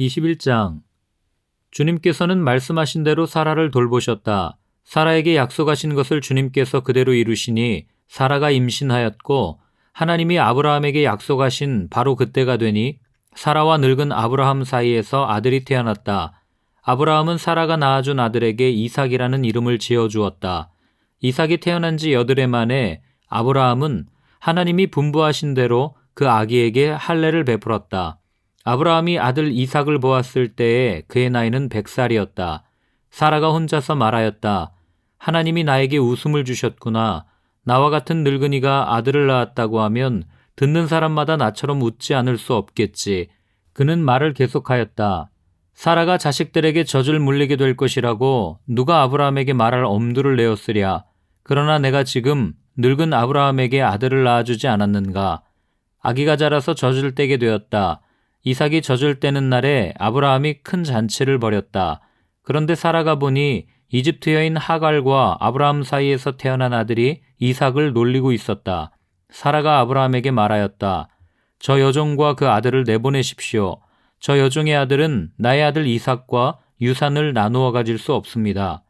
21장 주님께서는 말씀하신 대로 사라를 돌보셨다. 사라에게 약속하신 것을 주님께서 그대로 이루시니 사라가 임신하였고 하나님이 아브라함에게 약속하신 바로 그때가 되니 사라와 늙은 아브라함 사이에서 아들이 태어났다. 아브라함은 사라가 낳아준 아들에게 이삭이라는 이름을 지어 주었다. 이삭이 태어난 지 여드레 만에 아브라함은 하나님이 분부하신 대로 그 아기에게 할례를 베풀었다. 아브라함이 아들 이삭을 보았을 때에 그의 나이는 백살이었다. 사라가 혼자서 말하였다. 하나님이 나에게 웃음을 주셨구나. 나와 같은 늙은이가 아들을 낳았다고 하면 듣는 사람마다 나처럼 웃지 않을 수 없겠지. 그는 말을 계속하였다. 사라가 자식들에게 젖을 물리게 될 것이라고 누가 아브라함에게 말할 엄두를 내었으랴. 그러나 내가 지금 늙은 아브라함에게 아들을 낳아주지 않았는가. 아기가 자라서 젖을 떼게 되었다. 이삭이 젖을 떼는 날에 아브라함이 큰 잔치를 벌였다. 그런데 사라가 보니 이집트 여인 하갈과 아브라함 사이에서 태어난 아들이 이삭을 놀리고 있었다. 사라가 아브라함에게 말하였다. 저 여종과 그 아들을 내보내십시오. 저 여종의 아들은 나의 아들 이삭과 유산을 나누어 가질 수 없습니다.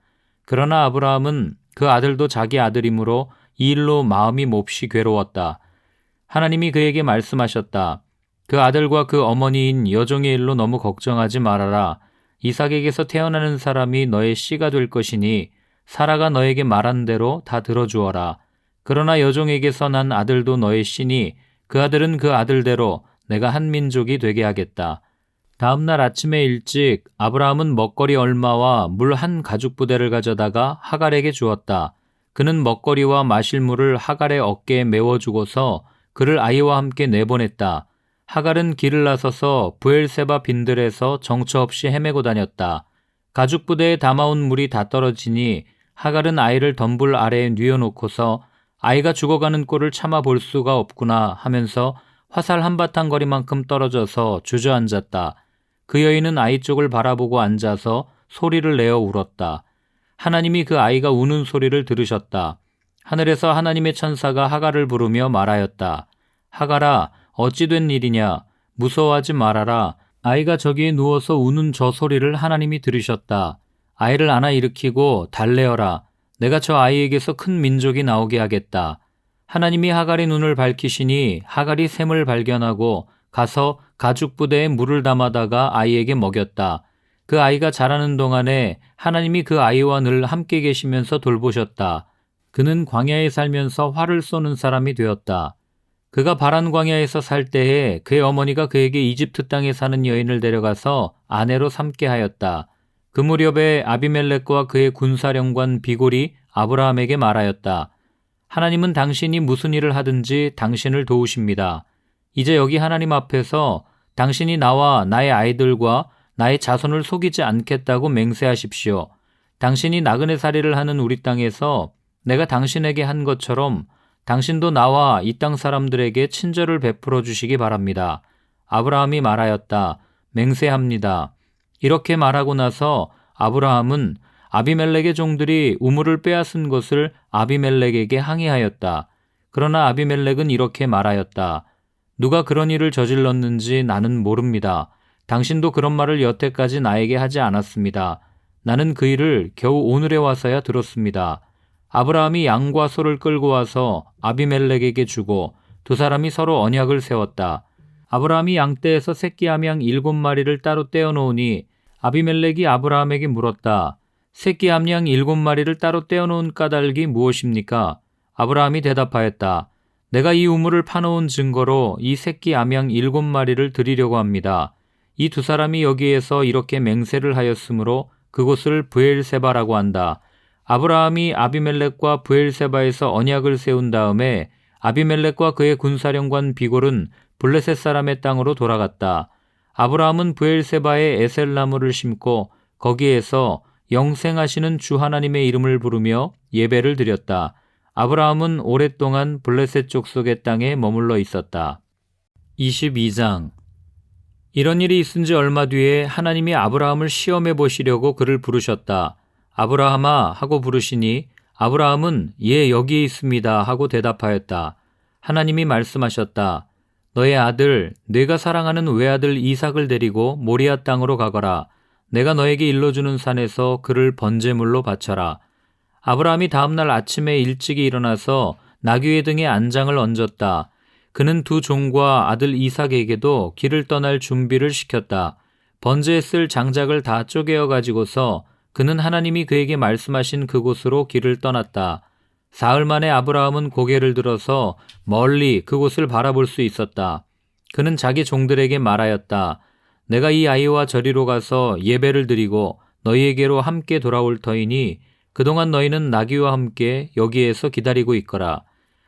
그러나 아브라함은 그 아들도 자기 아들이므로 이 일로 마음이 몹시 괴로웠다. 하나님이 그에게 말씀하셨다. 그 아들과 그 어머니인 여종의 일로 너무 걱정하지 말아라. 이삭에게서 태어나는 사람이 너의 씨가 될 것이니 사라가 너에게 말한 대로 다 들어주어라. 그러나 여종에게서 난 아들도 너의 씨니 그 아들은 그 아들대로 내가 한 민족이 되게 하겠다. 다음 날 아침에 일찍 아브라함은 먹거리 얼마와 물 한 가죽 부대를 가져다가 하갈에게 주었다. 그는 먹거리와 마실 물을 하갈의 어깨에 메워 주고서 그를 아이와 함께 내보냈다. 하갈은 길을 나서서 부엘세바 빈들에서 정처 없이 헤매고 다녔다. 가죽 부대에 담아온 물이 다 떨어지니 하갈은 아이를 덤불 아래에 뉘어놓고서 아이가 죽어가는 꼴을 참아 볼 수가 없구나 하면서 화살 한바탕 거리만큼 떨어져서 주저앉았다. 그 여인은 아이 쪽을 바라보고 앉아서 소리를 내어 울었다. 하나님이 그 아이가 우는 소리를 들으셨다. 하늘에서 하나님의 천사가 하갈을 부르며 말하였다. 하갈아, 어찌 된 일이냐? 무서워하지 말아라. 아이가 저기에 누워서 우는 저 소리를 하나님이 들으셨다. 아이를 안아 일으키고 달래어라. 내가 저 아이에게서 큰 민족이 나오게 하겠다. 하나님이 하갈의 눈을 밝히시니 하갈이 샘을 발견하고 가서 가죽 부대에 물을 담아다가 아이에게 먹였다. 그 아이가 자라는 동안에 하나님이 그 아이와 늘 함께 계시면서 돌보셨다. 그는 광야에 살면서 활을 쏘는 사람이 되었다. 그가 바란 광야에서 살 때에 그의 어머니가 그에게 이집트 땅에 사는 여인을 데려가서 아내로 삼게 하였다. 그 무렵에 아비멜렉과 그의 군사령관 비골이 아브라함에게 말하였다. 하나님은 당신이 무슨 일을 하든지 당신을 도우십니다. 이제 여기 하나님 앞에서 당신이 나와 나의 아이들과 나의 자손을 속이지 않겠다고 맹세하십시오. 당신이 나그네 살이를 하는 우리 땅에서 내가 당신에게 한 것처럼 당신도 나와 이 땅 사람들에게 친절을 베풀어 주시기 바랍니다. 아브라함이 말하였다. 맹세합니다. 이렇게 말하고 나서 아브라함은 아비멜렉의 종들이 우물을 빼앗은 것을 아비멜렉에게 항의하였다. 그러나 아비멜렉은 이렇게 말하였다. 누가 그런 일을 저질렀는지 나는 모릅니다. 당신도 그런 말을 여태까지 나에게 하지 않았습니다. 나는 그 일을 겨우 오늘에 와서야 들었습니다. 아브라함이 양과 소를 끌고 와서 아비멜렉에게 주고 두 사람이 서로 언약을 세웠다. 아브라함이 양떼에서 새끼 암양 일곱 마리를 따로 떼어 놓으니 아비멜렉이 아브라함에게 물었다. 새끼 암양 일곱 마리를 따로 떼어 놓은 까닭이 무엇입니까? 아브라함이 대답하였다. 내가 이 우물을 파놓은 증거로 이 새끼 암양 일곱 마리를 드리려고 합니다. 이 두 사람이 여기에서 이렇게 맹세를 하였으므로 그곳을 브엘세바라고 한다. 아브라함이 아비멜렉과 부엘세바에서 언약을 세운 다음에 아비멜렉과 그의 군사령관 비골은 블레셋 사람의 땅으로 돌아갔다. 아브라함은 부엘세바에 에셀 나무를 심고 거기에서 영생하시는 주 하나님의 이름을 부르며 예배를 드렸다. 아브라함은 오랫동안 블레셋 족속의 땅에 머물러 있었다. 22장 이런 일이 있은 지 얼마 뒤에 하나님이 아브라함을 시험해 보시려고 그를 부르셨다. 아브라함아 하고 부르시니 아브라함은 예 여기에 있습니다 하고 대답하였다. 하나님이 말씀하셨다. 너의 아들 내가 사랑하는 외아들 이삭을 데리고 모리아 땅으로 가거라. 내가 너에게 일러주는 산에서 그를 번제물로 바쳐라. 아브라함이 다음날 아침에 일찍이 일어나서 나귀의 등에 안장을 얹었다. 그는 두 종과 아들 이삭에게도 길을 떠날 준비를 시켰다. 번제에 쓸 장작을 다 쪼개어 가지고서 그는 하나님이 그에게 말씀하신 그곳으로 길을 떠났다. 사흘 만에 아브라함은 고개를 들어서 멀리 그곳을 바라볼 수 있었다. 그는 자기 종들에게 말하였다. 내가 이 아이와 저리로 가서 예배를 드리고 너희에게로 함께 돌아올 터이니 그동안 너희는 나귀와 함께 여기에서 기다리고 있거라.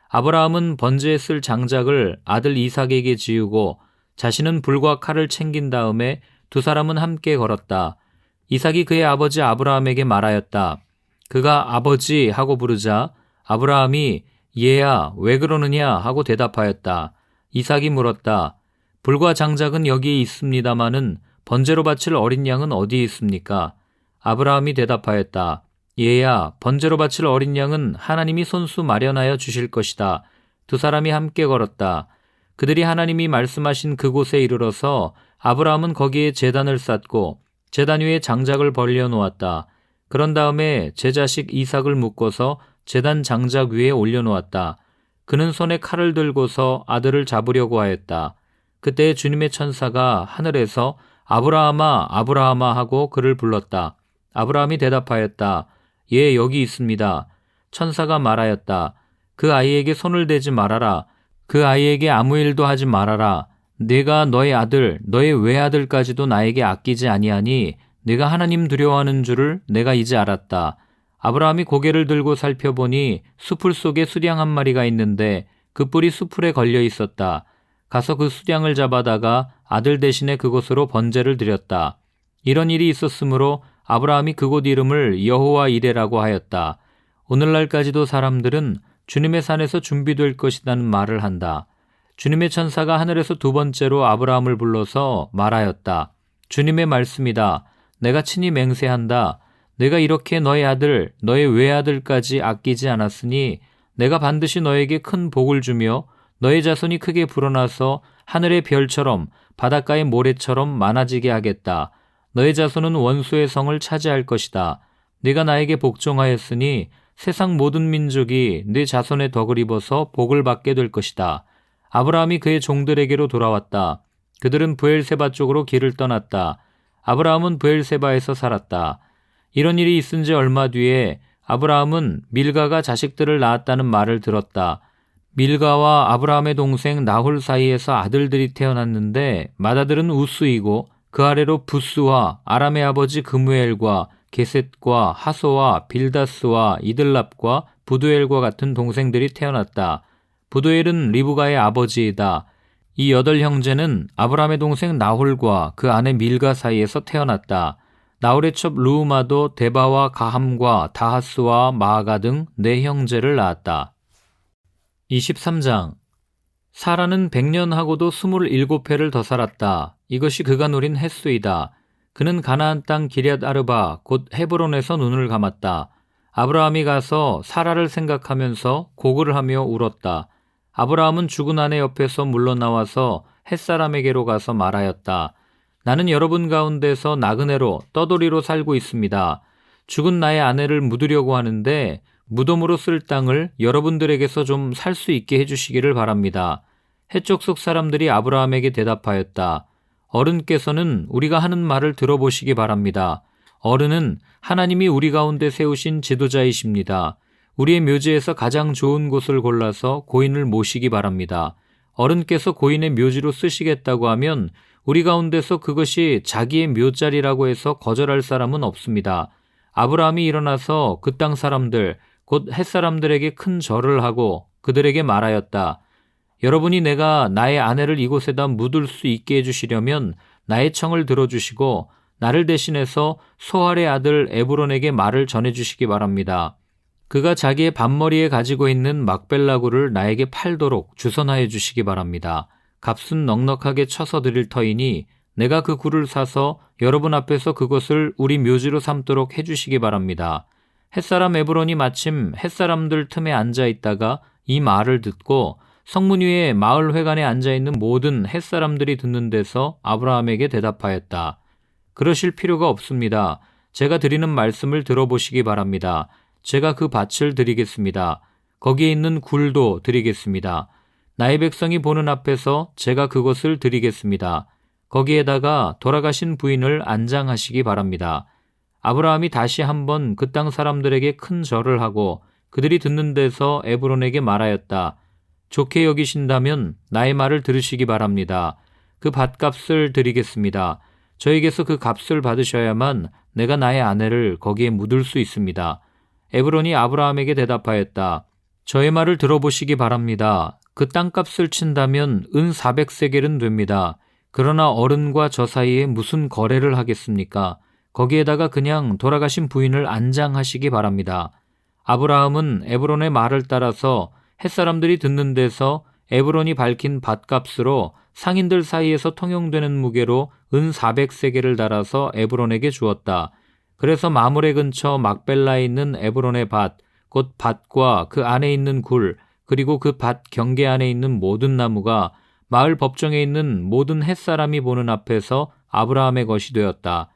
아브라함은 번제에 쓸 장작을 아들 이삭에게 지우고 자신은 불과 칼을 챙긴 다음에 두 사람은 함께 걸었다. 이삭이 그의 아버지 아브라함에게 말하였다. 그가 아버지 하고 부르자 아브라함이 얘야 왜 그러느냐 하고 대답하였다. 이삭이 물었다. 불과 장작은 여기 있습니다마는 번제로 바칠 어린 양은 어디 있습니까? 아브라함이 대답하였다. 얘야 번제로 바칠 어린 양은 하나님이 손수 마련하여 주실 것이다. 두 사람이 함께 걸었다. 그들이 하나님이 말씀하신 그곳에 이르러서 아브라함은 거기에 재단을 쌓고 재단 위에 장작을 벌려 놓았다. 그런 다음에 제 자식 이삭을 묶어서 재단 장작 위에 올려 놓았다. 그는 손에 칼을 들고서 아들을 잡으려고 하였다. 그때 주님의 천사가 하늘에서 아브라함아, 아브라함아 하고 그를 불렀다. 아브라함이 대답하였다. 예, 여기 있습니다. 천사가 말하였다. 그 아이에게 손을 대지 말아라. 그 아이에게 아무 일도 하지 말아라. 내가 너의 아들, 너의 외아들까지도 나에게 아끼지 아니하니 내가 하나님 두려워하는 줄을 내가 이제 알았다. 아브라함이 고개를 들고 살펴보니 수풀 속에 수량 한 마리가 있는데 그 뿔이 수풀에 걸려 있었다. 가서 그 수량을 잡아다가 아들 대신에 그곳으로 번제를 드렸다. 이런 일이 있었으므로 아브라함이 그곳 이름을 여호와 이레라고 하였다. 오늘날까지도 사람들은 주님의 산에서 준비될 것이라는 말을 한다. 주님의 천사가 하늘에서 두 번째로 아브라함을 불러서 말하였다. 주님의 말씀이다. 내가 친히 맹세한다. 내가 이렇게 너의 아들, 너의 외아들까지 아끼지 않았으니 내가 반드시 너에게 큰 복을 주며 너의 자손이 크게 불어나서 하늘의 별처럼 바닷가의 모래처럼 많아지게 하겠다. 너의 자손은 원수의 성을 차지할 것이다. 네가 나에게 복종하였으니 세상 모든 민족이 네 자손의 덕을 입어서 복을 받게 될 것이다. 아브라함이 그의 종들에게로 돌아왔다. 그들은 부엘세바 쪽으로 길을 떠났다. 아브라함은 부엘세바에서 살았다. 이런 일이 있은 지 얼마 뒤에 아브라함은 밀가가 자식들을 낳았다는 말을 들었다. 밀가와 아브라함의 동생 나홀 사이에서 아들들이 태어났는데 맏아들은 우스이고 그 아래로 부스와 아람의 아버지 금무엘과 게셋과 하소와 빌다스와 이들랍과 부두엘과 같은 동생들이 태어났다. 부두엘은 리브가의 아버지이다. 이 여덟 형제는 아브라함의 동생 나홀과 그 아내 밀가 사이에서 태어났다. 나홀의 첩 루우마도 데바와 가함과 다하스와 마아가 등 네 형제를 낳았다. 23장 사라는 100년하고도 27회를 더 살았다. 이것이 그가 누린 횟수이다. 그는 가나안 땅 기럇 아르바 곧 헤브론에서 눈을 감았다. 아브라함이 가서 사라를 생각하면서 고글을 하며 울었다. 아브라함은 죽은 아내 옆에서 물러나와서 햇사람에게로 가서 말하였다. 나는 여러분 가운데서 나그네로 떠돌이로 살고 있습니다. 죽은 나의 아내를 묻으려고 하는데 무덤으로 쓸 땅을 여러분들에게서 좀 살 수 있게 해주시기를 바랍니다. 해쪽 속 사람들이 아브라함에게 대답하였다. 어른께서는 우리가 하는 말을 들어보시기 바랍니다. 어른은 하나님이 우리 가운데 세우신 지도자이십니다. 우리의 묘지에서 가장 좋은 곳을 골라서 고인을 모시기 바랍니다. 어른께서 고인의 묘지로 쓰시겠다고 하면 우리 가운데서 그것이 자기의 묘자리라고 해서 거절할 사람은 없습니다. 아브라함이 일어나서 그 땅 사람들, 곧 햇사람들에게 큰 절을 하고 그들에게 말하였다. 여러분이 내가 나의 아내를 이곳에다 묻을 수 있게 해주시려면 나의 청을 들어주시고 나를 대신해서 소할의 아들 에브론에게 말을 전해주시기 바랍니다. 그가 자기의 반머리에 가지고 있는 막벨라구를 나에게 팔도록 주선하여 주시기 바랍니다. 값은 넉넉하게 쳐서 드릴 터이니 내가 그 굴을 사서 여러분 앞에서 그것을 우리 묘지로 삼도록 해주시기 바랍니다. 햇사람 에브론이 마침 햇사람들 틈에 앉아 있다가 이 말을 듣고 성문 위에 마을 회관에 앉아 있는 모든 햇사람들이 듣는 데서 아브라함에게 대답하였다. 그러실 필요가 없습니다. 제가 드리는 말씀을 들어보시기 바랍니다. 제가 그 밭을 드리겠습니다. 거기에 있는 굴도 드리겠습니다. 나의 백성이 보는 앞에서 제가 그것을 드리겠습니다. 거기에다가 돌아가신 부인을 안장하시기 바랍니다. 아브라함이 다시 한번 그 땅 사람들에게 큰 절을 하고 그들이 듣는 데서 에브론에게 말하였다. 좋게 여기신다면 나의 말을 들으시기 바랍니다. 그 밭값을 드리겠습니다. 저에게서 그 값을 받으셔야만 내가 나의 아내를 거기에 묻을 수 있습니다. 에브론이 아브라함에게 대답하였다. 저의 말을 들어보시기 바랍니다. 그 땅값을 친다면 은 400세겔은 됩니다. 그러나 어른과 저 사이에 무슨 거래를 하겠습니까? 거기에다가 그냥 돌아가신 부인을 안장하시기 바랍니다. 아브라함은 에브론의 말을 따라서 햇사람들이 듣는 데서 에브론이 밝힌 밭값으로 상인들 사이에서 통용되는 무게로 은 400세겔을 달아서 에브론에게 주었다. 그래서 마물의 근처 막벨라에 있는 에브론의 밭, 곧 밭과 그 안에 있는 굴, 그리고 그 밭 경계 안에 있는 모든 나무가 마을 법정에 있는 모든 햇사람이 보는 앞에서 아브라함의 것이 되었다.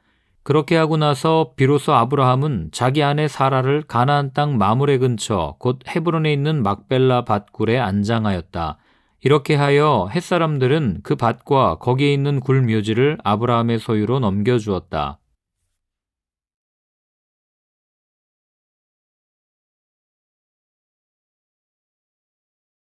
그렇게 하고 나서 비로소 아브라함은 자기 아내 사라를 가나안 땅 마물의 근처 곧 헤브론에 있는 막벨라 밭굴에 안장하였다. 이렇게 하여 햇사람들은 그 밭과 거기에 있는 굴 묘지를 아브라함의 소유로 넘겨주었다.